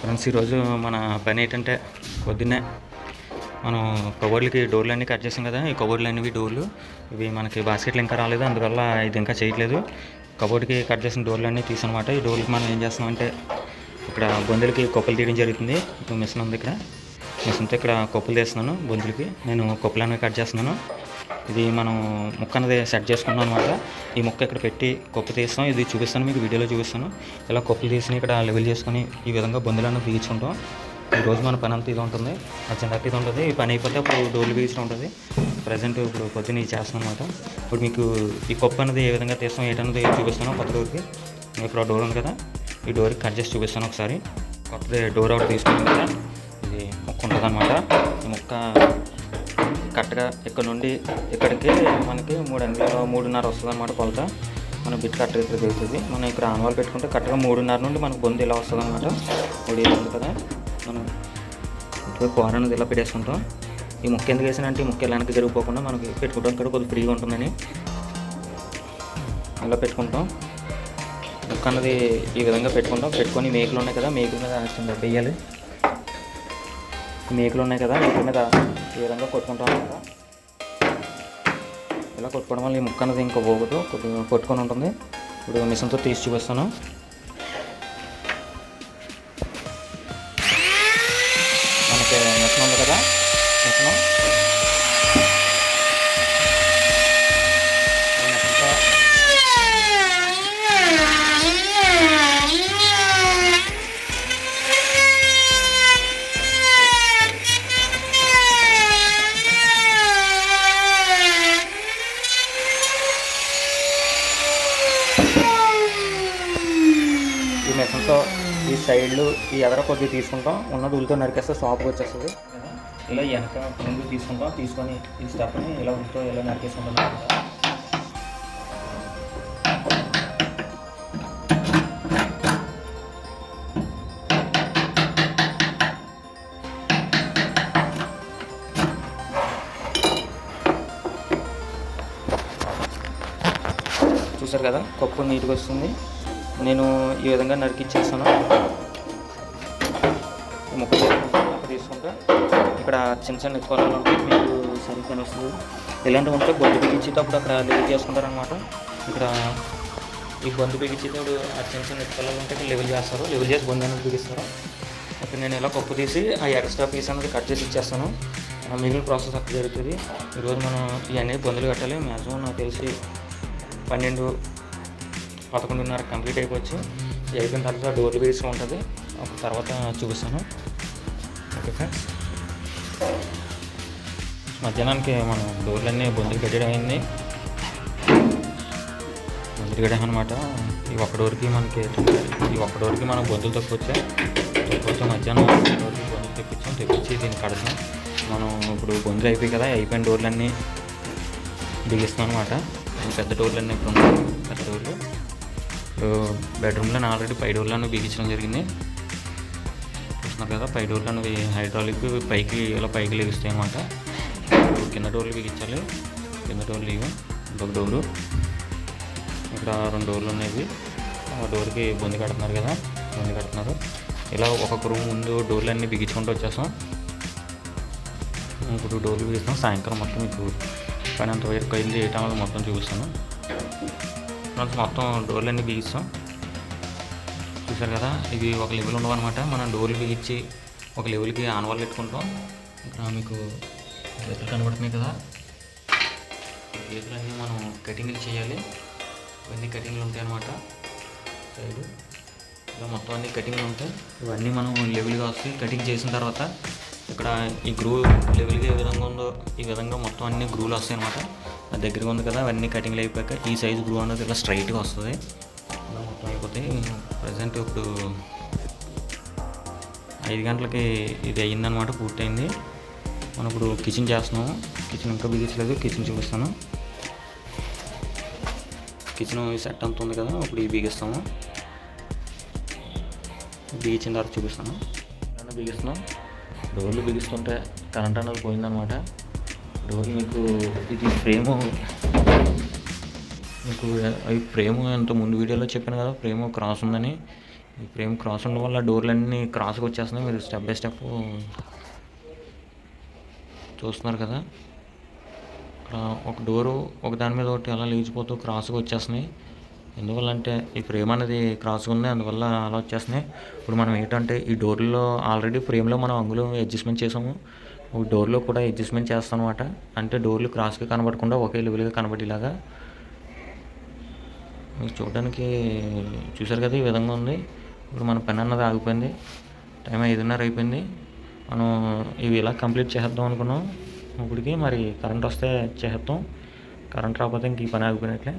Friends ఈరోజు మన పని ఏంటంటే పొద్దున్నే మనం కబోర్డ్లకి డోర్లు అన్నీ కట్ చేసాం కదా. ఈ కబోర్డ్లు అనేవి డోర్లు. ఇవి మనకి బాస్కెట్లు ఇంకా రాలేదు అందువల్ల ఇది ఇంకా చేయట్లేదు. కబోర్డ్కి కట్ చేసిన డోర్లు అన్నీ తీసనమాట. ఈ డోర్లకి మనం ఏం చేస్తున్నామంటే ఇక్కడ బొందులకి కొప్పలు తీయడం జరుగుతుంది. ఇప్పుడు మిషన్ ఉంది ఇక్కడ. మిషన్తో ఇక్కడ కొప్పలు తీస్తున్నాను బొందులకి నేను కొప్పలు అనేవి కట్ చేస్తున్నాను. ఇది మనం ముక్క అనేది సెట్ చేసుకున్నాం అనమాట ఈ ముక్క ఇక్కడ పెట్టి కొప్పు తీస్తాం. ఇది చూపిస్తాను మీకు వీడియోలో చూపిస్తాను. ఇలా కొప్పులు తీసి ఇక్కడ లెవెల్ చేసుకొని ఈ విధంగా బొందులను బిగించుకుంటాం ఈరోజు మన పని అంతా ఇది ఉంటుంది. అర్జెంట్ ఇది ఉంటుంది. ఈ పని అయిపోతే అప్పుడు డోర్లు బిగించడం ఉంటుంది. ప్రజెంట్ ఇప్పుడు పొద్దున్న ఇది చేస్తాం అనమాట ఇప్పుడు మీకు ఈ కొప్పు అనేది ఏ విధంగా తీస్తాం ఏంటన్నది చూపిస్తాను కొత్త డోర్కి. ఇప్పుడు ఆ డోర్ ఉంది కదా ఈ డోర్కి కట్ చేసి చూపిస్తాను ఒకసారి. కొత్తది డోర్ ఒకటి తీసుకున్నాం కదా ఇది ముక్క ఉంటుంది అనమాట ఈ ముక్క కరెక్ట్గా ఇక్కడ నుండి ఇక్కడికి మనకి మూడు అంగుళాలు మూడున్నర వస్తుంది అనమాట కొలత. మన బిట్ కరెక్ట్గా ఇక్కడ తెలుస్తుంది. మనం ఇక్కడ ఆనవాలు పెట్టుకుంటే కరెక్ట్గా మూడున్నర నుండి మనకు బొంది ఇలా వస్తుంది అనమాట మూడు ఇలా కదా. మనం ఇప్పుడు కూర అనేది ఇలా పెట్టేసుకుంటాం. ఈ ముక్క ఎందుకు వేసానంటే ఈ ముక్క వెనక్కి జరిగిపోకుండా మనకి పెట్టుకుంటాం ఇక్కడ కొద్దిగా ఫ్రీగా ఉంటుందని ఇలా పెట్టుకుంటాం. ముక్క అన్నది ఈ విధంగా పెట్టుకుంటాం. పెట్టుకొని మేకలు ఉన్నాయి కదా మేకల మీద వేయాలి మేకలు ఉన్నాయి కదా మేకల మీద ఈ విధంగా కొట్టుకుంటాం అనమాట ఇలా కొట్టుకోవడం వల్ల ఈ ముక్క అనేది ఇంకా పోగదు కొద్దిగా కొట్టుకొని ఉంటుంది. ఇప్పుడు మిషన్తో తీసి చూపిస్తాను. మనకి మిషన్ ఉంది కదా. మెషన్తో ఈ సైడ్లు ఈ ఎదర కొద్దిగా తీసుకుంటాం. ఉన్న ఉల్లితో నరికేస్తే సాఫ్ట్గా వచ్చేస్తుంది. ఇలా వెనక ముందు తీసుకుంటాం. తీసుకొని ఈ స్టెప్ని ఇలా ఉల్లితో ఇలా నరికేసుకుంటాం. చూసారు కదా? కప్పు నీట్గా వస్తుంది. నేను ఈ విధంగా నరికిచ్చేస్తాను. ముక్క తీసుకుంటా, ఇక్కడ చిన్న చిన్న ఎత్తుకోవాలి మీకు సరిగ్గా వస్తుంది ఇలాంటివి ఉంటే బొందు బిగించేటప్పుడు అక్కడ లెవెల్ చేసుకుంటారనమాట ఇక్కడ ఈ బొందు బిగించేటప్పుడు ఆ చిన్న చిన్న ఎత్తుకోవాలి ఉంటే లెవెల్ చేస్తారు. లెవెల్ చేసి బొందు అనేది బిగిస్తారు. ఇక్కడ నేను ఇలా కప్పు తీసి ఆ ఎక్స్ట్రా పీస్ అనేది కట్ చేసి ఇచ్చేస్తాను. మిగిలిన ప్రాసెస్ అక్కడ జరుగుతుంది. ఈరోజు మనం ఇవన్నీ బొందులు కట్టాలి. మ్యాక్సిమం నాకు తెలిసి పన్నెండు పదకొండున్నర కంప్లీట్ అయిపోవచ్చు. అయిపోయిన తర్వాత డోర్లు వేసి ఉంటుంది. ఒక తర్వాత చూపిస్తాను. Okay friends. మధ్యాహ్నానికి మనం డోర్లన్నీ బొందులు కట్టడం అయింది. బొందులు కట్టాం అనమాట ఈ ఒక్క డోర్కి మనకి ఈ ఒక్క డోర్కి మనం బొందులు తక్కువ వచ్చాయి మధ్యాహ్నం? డోర్కి బొందులు తెప్పించాం తెప్పించి దీన్ని కడతాం. మనం ఇప్పుడు బొందులు అయిపోయి కదా అయిపోయిన డోర్లన్నీ బిగిస్తాం అనమాట పెద్ద డోర్లు అన్నీ ఇప్పుడు పెద్ద డోర్లు. బెడ్రూమ్లో ఆల్రెడీ పై డోర్లను బిగించడం జరిగింది. చూస్తున్నారు కదా పై డోర్లను హైడ్రాలిక్ పైకి ఇలా పైకి లెగిస్తాయి అనమాట కింద డోర్లు బిగించాలి. కింద డోర్లు ఇవి ఇంకొక డోరు. ఇక్కడ రెండు డోర్లు ఉన్నాయి. ఆ డోర్కి బొంది కడుతున్నారు కదా బొంది కడుతున్నారు. ఇలా ఒక్కొక్క రూమ్ ముందు డోర్లు అన్నీ బిగించుకుంటూ వచ్చేస్తాం. ఇప్పుడు డోర్లు బిగిస్తాం. సాయంకాలం మొత్తం మీకు పని అంత వరకు అయింది ఏ టైంలో మొత్తం చూపిస్తాను. ఫ్రెండ్స్ మొత్తం డోర్లు అన్నీ బిగిస్తాం చూసారు కదా ఇది ఒక లెవెల్ ఉండవన్నమాట. మనం డోర్లు బిగించి ఒక లెవెల్కి ఆనవాళ్ళు పెట్టుకుంటాం. ఇక్కడ మీకు గీతలు కనబడుతున్నాయి కదా. ఈ గీతలన్నీ మనం కటింగ్లు చేయాలి. ఇవన్నీ కటింగ్లు ఉంటాయి అన్నమాట సైడ్ ఇలా మొత్తం అన్ని కటింగ్లు ఉంటాయి. ఇవన్నీ మనం లెవెల్గా వస్తాయి. కటింగ్ చేసిన తర్వాత ఇక్కడ ఈ గ్రూ లెవెల్గా ఏ విధంగా ఉందో ఈ విధంగా మొత్తం అన్ని గ్రూలు వస్తాయి అన్నమాట దగ్గరగా ఉంది కదా అవన్నీ కటింగ్లు అయిపోయాక ఈ సైజు గ్రూ అనేది ఇలా స్ట్రైట్గా వస్తుంది. ఇలా మొత్తం అయిపోతే ప్రజెంట్ ఇప్పుడు ఐదు గంటలకి ఇది అయ్యిందనమాట పూర్తయింది. మనం ఇప్పుడు కిచెన్ చేస్తున్నాము. కిచెన్ ఇంకా బిగించలేదు కిచెన్ చూపిస్తాను. కిచెన్ సెట్ అంత ఉంది కదా ఇప్పుడు ఇది బిగిస్తాము. బిగించిన తర్వాత చూపిస్తాను. బిగిస్తున్నాం. డోర్లు బిగిస్తుంటే కరెంట్ అనేది పోయిందనమాట డోర్ మీకు ఇది ఫ్రేము మీకు ఈ ఫ్రేమ్ అంత ముందు వీడియోలో చెప్పాను కదా ఫ్రేమ్ క్రాస్ ఉందని. ఈ ఫ్రేమ్ క్రాస్ ఉండడం వల్ల డోర్లన్నీ క్రాస్గా వచ్చేస్తున్నాయి. మీరు స్టెప్ బై స్టెప్ చూస్తున్నారు కదా. ఇక్కడ ఒక డోరు ఒక దాని మీద ఒకటి అలా లేచిపోతూ క్రాస్గా వచ్చేస్తున్నాయి. ఎందువల్ల అంటే ఈ ఫ్రేమ్ అనేది క్రాస్గా ఉంది అందువల్ల అలా వచ్చేస్తున్నాయి. ఇప్పుడు మనం ఏంటంటే ఈ డోర్లో ఆల్రెడీ ఫ్రేమ్లో మనం అంగులు అడ్జస్ట్మెంట్ చేసాము. ఒక డోర్లో కూడా అడ్జస్ట్మెంట్ చేస్తాను అనమాట అంటే డోర్లు క్రాస్గా కనబడకుండా ఒకే లెవెల్గా కనబడేలాగా. మీకు చూడడానికి చూసారు కదా ఈ విధంగా ఉంది. ఇప్పుడు మన పని అన్నది ఆగిపోయింది. టైం ఐదున్నర అయిపోయింది. మనం ఇవి ఇలా కంప్లీట్ చేసేద్దాం అనుకున్నాం. ఇప్పటికి మరి కరెంట్ వస్తే చేసేద్దాం. కరెంట్ రాకపోతే ఇంక ఈ పని ఆగిపోయినట్లే.